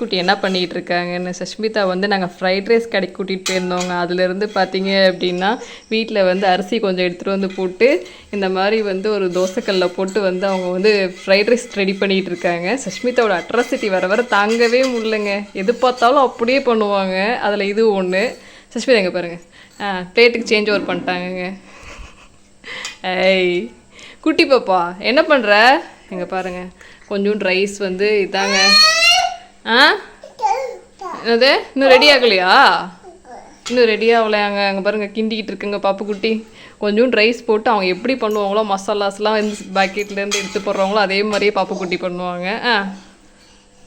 குட்டி என்ன பண்ணிகிட்டு இருக்காங்கன்னு சஷ்மிதா வந்து நாங்கள் ஃப்ரைட் ரைஸ் கடைக்கு கூட்டிகிட்டு போயிருந்தோங்க. அதுலேருந்து பார்த்தீங்க அப்படின்னா வீட்டில் வந்து அரிசி கொஞ்சம் எடுத்துகிட்டு வந்து போட்டு இந்த மாதிரி வந்து ஒரு தோசைக்கல்ல போட்டு வந்து அவங்க வந்து ஃப்ரைட் ரைஸ் ரெடி பண்ணிகிட்டு இருக்காங்க சஷ்மிதாவோட அட்ராசிட்டி வர வர தாங்கவே முடியலங்க. எது பார்த்தாலும் அப்படியே பண்ணுவாங்க. அதில் இது ஒன்று சஷ்மிதா எங்கே பாருங்கள் ஆ பிளேட்டுக்கு சேஞ்ச் ஓவர் பண்ணிட்டாங்கங்க. ஏய் குட்டி பாப்பா என்ன பண்ணுற இங்கே பாருங்க. கொஞ்சோண்டு ரைஸ் வந்து இதாங்க. ஆ? என்னது? இன்னும் ரெடி ஆகலையா? இன்னும் ரெடி ஆகலையாங்க அங்கே பாருங்கள் கிண்டிக்கிட்டு இருக்குங்க பாப்பு குட்டி கொஞ்சம் ரைஸ் போட்டு அவங்க எப்படி பண்ணுவாங்களோ மசாலாஸ்லாம் இந்த பாக்கெட்லேருந்து எடுத்து போடுறாங்களோ அதே மாதிரியே பாப்பு குட்டி பண்ணுவாங்க. ஆ?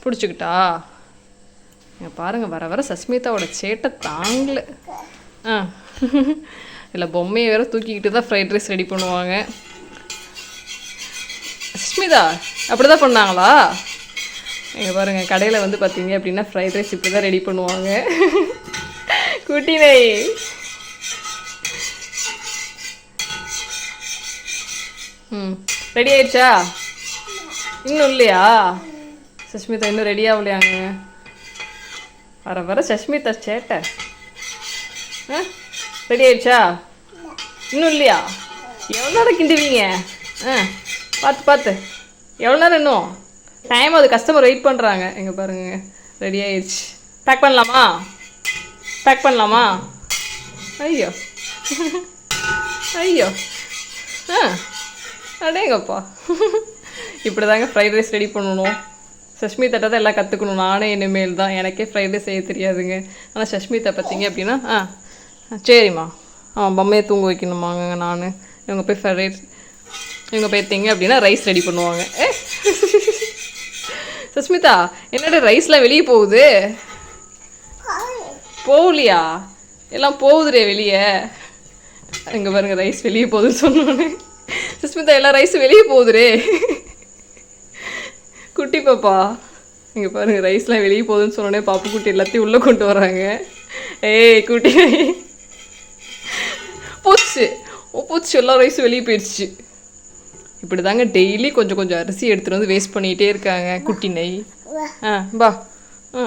பிடிச்சிக்கிட்டா? இங்கே பாருங்க வர வர சஸ்மிதாவோட சேட்டை தாங்கல. ஆ. இல்லை பொம்மையை வேற தூக்கிக்கிட்டு தான் ஃப்ரைட் ரைஸ் ரெடி பண்ணுவாங்க. சஸ்மிதா அப்படி தான் பண்ணாங்களா? இங்கே பாருங்கள் கடையில் வந்து பார்த்தீங்க அப்படின்னா ஃப்ரைட் ரைஸ் இப்படி தான் ரெடி பண்ணுவாங்க. குட்டி ம் ரெடி ஆயிடுச்சா? இன்னும் இல்லையா? சஷ்மிதா இன்னும் ரெடி ஆகலையாங்க. வர வர சஷ்மிதா சேட்டை. ஆ ரெடி ஆயிடுச்சா? இன்னும் இல்லையா? எவ்வளோ நேரம் கிண்டுவீங்க? ஆ பார்த்து பார்த்து. எவ்வளோ நேரம் இன்னும்? டைம் அது கஸ்டமர் வெயிட் பண்ணுறாங்க எங்கே பாருங்க. ரெடி ஆயிடுச்சு பேக் பண்ணலாமா? பேக் பண்ணலாமா? ஐயோ. ஐயோ. ஆ அடேங்கப்பா. இப்படி தாங்க ஃப்ரைட் ரைஸ் ரெடி பண்ணணும். சஷ்மி தட்டை தான் எல்லாம் கற்றுக்கணும் நானே இனிமேல் தான். எனக்கே ஃப்ரைட் ரைஸ் செய்ய தெரியாதுங்க. ஆனால் சஷ்மிதா பார்த்தீங்க அப்படின்னா ஆ ஆ, சரிம்மா. ஆ பொம்மையை தூங்க வைக்கணுமாங்க நான். இவங்க போய் ஃப்ரைட் ரைஸ் இவங்க போய்த்தீங்க அப்படின்னா ரைஸ் ரெடி பண்ணுவாங்க. ஏ சஸ்மிதா என்னடா ரைஸ்லாம் வெளியே போகுது? போகலையா? எல்லாம் போகுதுடே வெளியே. இங்கே பாருங்க ரைஸ் வெளியே போகுதுன்னு சொன்னோன்னே சுஸ்மிதா எல்லாம் ரைஸும் வெளியே போகுதுரே குட்டி பாப்பா இங்கே பாருங்க ரைஸ்லாம் வெளியே போகுதுன்னு சொன்னோடனே பாப்பு குட்டி எல்லாத்தையும் உள்ளே கொண்டு வராங்க ஏய் குட்டி. போச்சு. ஓ போச்சு எல்லா ரைஸும் வெளியே போயிடுச்சு. இப்படி தாங்க டெய்லி கொஞ்சம் கொஞ்சம் அரிசி எடுத்துகிட்டு வந்து வேஸ்ட் பண்ணிகிட்டே இருக்காங்க குட்டி நெய். ஆ பா ஆ.